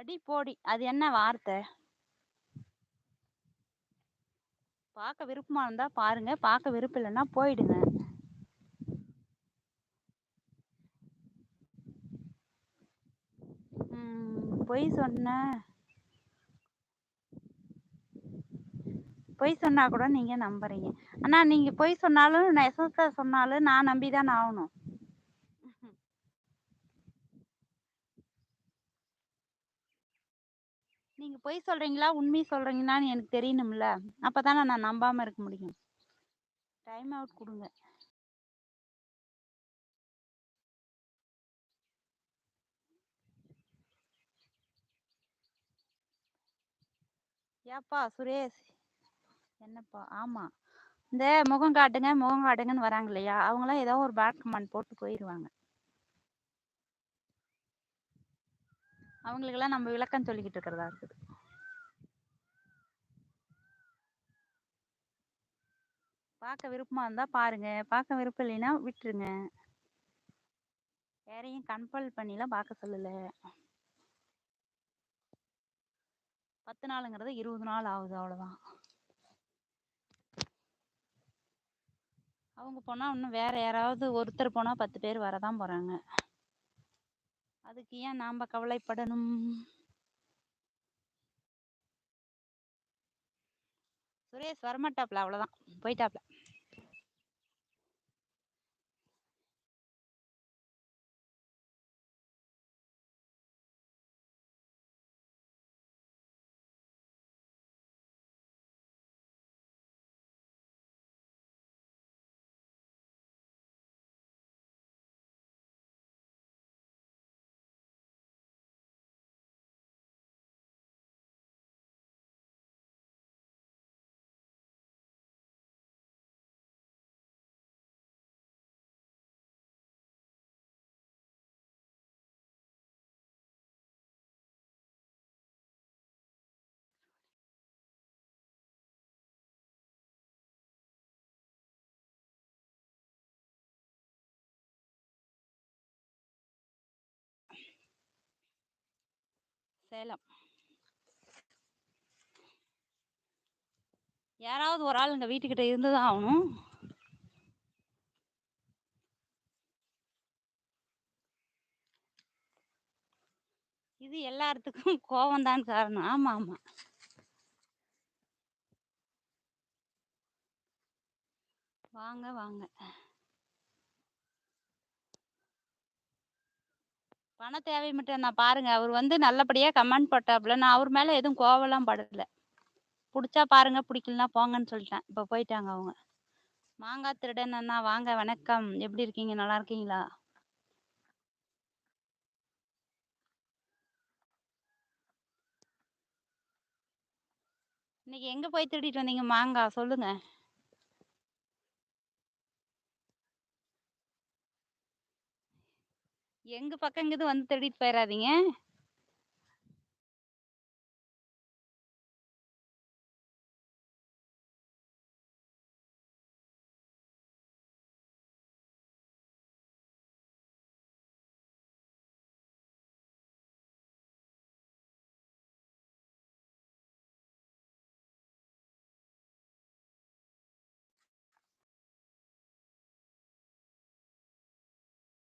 அடி போடி. அது என்ன வார்த்தை? பார்க்க விருப்பமா இருந்தா பாருங்க. பார்க்க விருப்பம் இல்லைன்னா போயிடுங்க. ம், பொய் சொன்ன. பொய் சொன்னா கூட நீங்க நம்புறீங்க. ஆனா நீங்க பொய் சொன்னாலும் நெசத்தை சொன்னாலும் நான் நம்பிதான் ஆகணும். நீங்க பொய் சொல்றீங்களா? உண்மை சொல்றீங்களான்னு எனக்கு தெரியணும்ல. அப்பதானே நான் நம்பாம இருக்க முடியும். டைம் அவுட் கொடுங்க. ஏப்பா சுரேஷ்? என்னப்பா? ஆமா. இந்த முகம் காட்டுங்க முகம் காட்டுங்கன்னு வராங்க இல்லையா? அவங்களாம் ஏதோ ஒரு பேட் கமெண்ட் போட்டு போயிடுவாங்க அவங்களுக்கெல்லாம் நம்ம விளக்கம் சொல்லிக்கிட்டு இருக்கிறதா இருக்குது. பார்க்க விருப்பமா இருந்தா பாருங்க. பார்க்க விருப்பம் இல்லைன்னா விட்டுருங்க. யாரையும் கம்பல் பண்ணிலாம் பார்க்க சொல்லல. பத்து நாளுங்கிறது இருபது நாள் ஆகுது அவ்வளோதான் அவங்க போனால் இன்னும் வேற யாராவது ஒருத்தர் போனால் பத்து பேர் வரதான் போகிறாங்க அதுக்கு ஏன் நாம கவலைப்படணும்? சுரேஷ் வரமாட்டாப்ல அவ்வளவுதான். போயிட்டாப்ல. சேலம். யாராவது ஒரு ஆள் இங்க வீட்டுக்கிட்ட இருந்துதான் ஆகணும். இது எல்லாத்துக்கும் கோவம் தான் காரணம். ஆமா ஆமா. வாங்க வாங்க. பண தேவை மட்டும் நான் பாருங்க. அவர் வந்து நல்லபடியா கமெண்ட் போட்டாப்புல நான் அவர் மேல எதுவும் கோவம்லாம் படல. பிடிச்சா பாருங்க பிடிக்கலனா போங்கன்னு சொல்லிட்டேன். இப்போ போயிட்டாங்க அவங்க. மாங்காய் திருடன் அண்ணா வாங்க வணக்கம். எப்படி இருக்கீங்க? நல்லா இருக்கீங்களா? இன்னைக்கு எங்க போய் திருடிட்டு வந்தீங்க? மாங்காய் சொல்லுங்க. எங்க பக்கம் இங்கிட்டு வந்து தேடிட்டு போயிடாதீங்க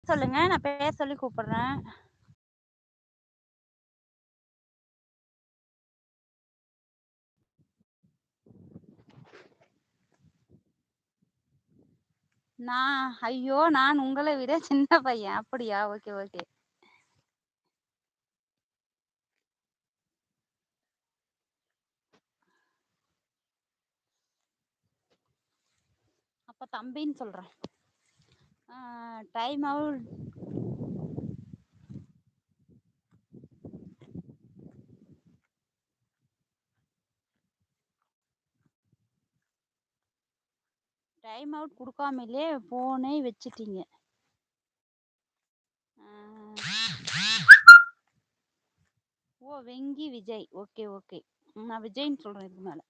சொல்லுங்க. நான் பேர் சொல்லி கூப்பிடுறேன். நான் ஐயோ! நான் உங்களை விட சின்ன பையன். அப்படியா? Okay okay. அப்ப தம்பின்னு சொல்றேன். டைம் அவுட் டைம் அவுட் கொடுக்காமலே ஃபோனே வச்சிட்டீங்க. ஓ வெங்கி விஜய். ஓகே ஓகே நான் விஜய்ன்னு சொல்கிறேன் இதுக்கு மேலே.